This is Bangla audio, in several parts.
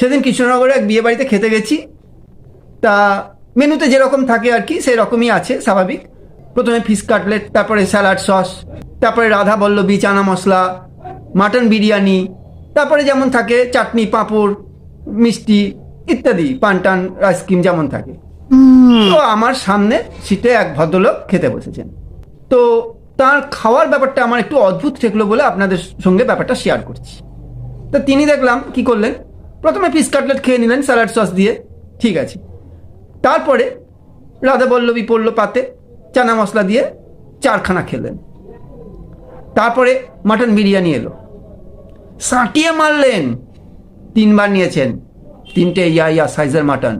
সেদিন কৃষ্ণনগরে এক বিয়ে বাড়িতে খেতে গেছি। তা মেনুতে যেরকম থাকে আর কি সেই রকমই আছে স্বাভাবিক। প্রথমে ফিশ কাটলেট তারপরে স্যালাড সস তারপরে রাধা বল্লভী চানা মশলা মাটন বিরিয়ানি তারপরে যেমন থাকে চাটনি পাঁপড় মিষ্টি ইত্যাদি পান টান আইসক্রিম যেমন থাকে। তো আমার সামনে সিটে এক ভদ্রলোক খেতে বসেছেন। তো তার খাওয়ার ব্যাপারটা আমার একটু অদ্ভুত ঠেকলো বলে আপনাদের সঙ্গে ব্যাপারটা শেয়ার করছি। তা তিনি দেখলাম কি করলেন? প্রথমে পিস কাটলেট খেয়ে নিলেন স্যালাড সস দিয়ে। ঠিক আছে। তারপরে রাধা বল্লভী পড়ল পাতে চানা মশলা দিয়ে চারখানা খেলেন। তারপরে মাটন বিরিয়ানি এলো। সাঁটিয়ে মারলেন। তিনবার নিয়েছেন। তিনটে ইয়া ইয়া সাইজের মাটন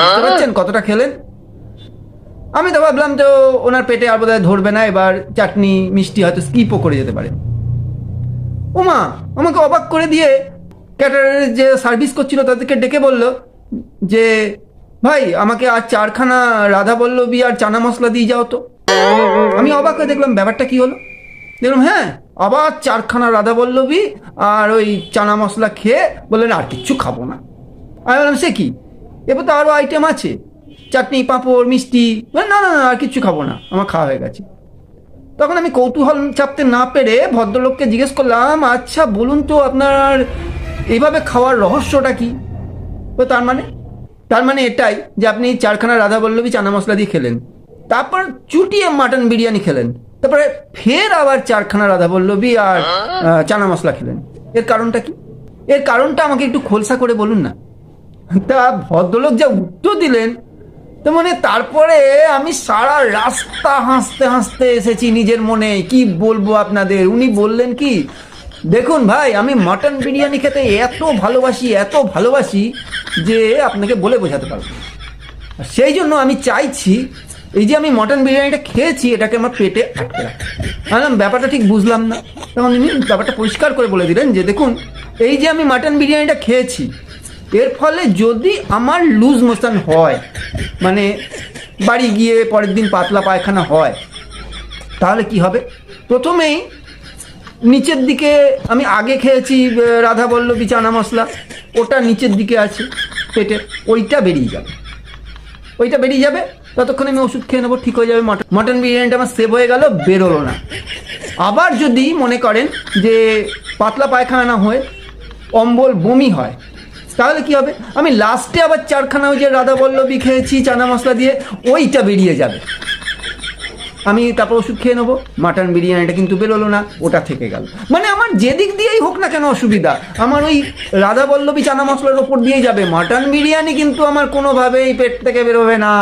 বুঝতে পারছেন কতটা খেলেন? আমি তো ভাবলাম তো ওনার পেটে আর বোধহয় ধরবে না এবার চাটনি মিষ্টি হয়তো স্কিপও করে যেতে পারে। ওমা আমাকে অবাক করে দিয়ে ক্যাটারের যে সার্ভিস করছিল তাদেরকে ডেকে বলল যে, ভাই, আমাকে আর চারখানা রাধা বল্লবী আর চানা মশলা দিয়ে যাও তো। আমি অবাক হয়ে দেখলাম, ব্যাপারটা কি হলো? দেখলাম হ্যাঁ আবার চারখানা রাধা বল্লবী আর ওই চানা মশলা খেয়ে বললেন, আর কিচ্ছু খাব না। আমি বললাম, সে কি? এবার তো আরও আইটেম আছে। চাটনি, পাঁপড়, মিষ্টি। না না না, আর কিচ্ছু খাব না, আমার খাওয়া হয়ে গেছে। তখন আমি কৌতূহল চাপতে না পেরে ভদ্রলোককে জিজ্ঞেস করলাম আচ্ছা বলুন তো আপনার এইভাবে খাওয়ার রহস্যটা কি? তো তার মানে? তার মানে এটাই যে আপনি চারখানা রাধা বল্লভী চানা মশলা দিয়ে খেলেন। তারপর চুটিয়ে মাটন বিরিয়ানি খেলেন। তারপরে ফের আবার চারখানা রাধা বল্লভী আর চানা মশলা খেলেন। এর কারণটা কি? এর কারণটা আমাকে একটু খোলসা করে বলুন না। তা ভদ্রলোক যা উত্তর দিলেন, তো মানে তারপরে আমি সারা রাস্তা হাসতে হাসতে এসেছি নিজের মনে। কি বলব আপনাদের? উনি বললেন কি দেখুন ভাই, আমি মটন বিরিয়ানি খেতে এত ভালোবাসি এত ভালোবাসি যে আপনাকে বলে বোঝাতে পারব। সেই জন্য আমি চাইছি, এই যে আমি মটন বিরিয়ানিটা খেয়েছি, এটাকে আমার পেটে আটকে রাখতে। আমি ব্যাপারটা ঠিক বুঝলাম না। তখন উনি ব্যাপারটা পরিষ্কার করে বলে দিলেন যে, দেখুন, এই যে আমি মাটন বিরিয়ানিটা খেয়েছি, এর ফলে যদি আমার লুজ মোশন হয় মানে বাড়ি গিয়ে পরের দিন পাতলা পায়খানা হয়, তাহলে কি হবে? প্রথমেই নিচের দিকে আমি আগে খেয়েছি রাধা বল্লভী চানা মশলা। ওটা নিচের দিকে আছে পেটে। ওইটা বেরিয়ে যাবে। ওইটা বেরিয়ে যাবে। ততক্ষণ আমি ওষুধ খেয়ে নেব, ঠিক হয়ে যাবে মটন মটন বিরিয়ানিটা আমার সেভ হয়ে গেল, বেরোলো না। আবার যদি মনে করেন যে পাতলা পায়খানা না হয়ে, অম্বল বমি হয়, তাহলে কি হবে? আমি লাস্টে আবার চারখানা ওই যে রাধা বল্লভী খেয়েছি, চানা মশলা দিয়ে, ওইটা বেরিয়ে যাবে। আমি তারপর ওষুধ খেয়ে নেব। মাটন বিরিয়ানিটা কিন্তু বেরোলো না, ওটা থেকে গেল। মানে আমার যেদিক দিয়েই হোক না কেন অসুবিধা, আমার ওই রাধা বল্লভী চানা মশলার ওপর দিয়েই যাবে। মাটন বিরিয়ানি কিন্তু আমার কোনোভাবেই পেট থেকে বেরোবে না।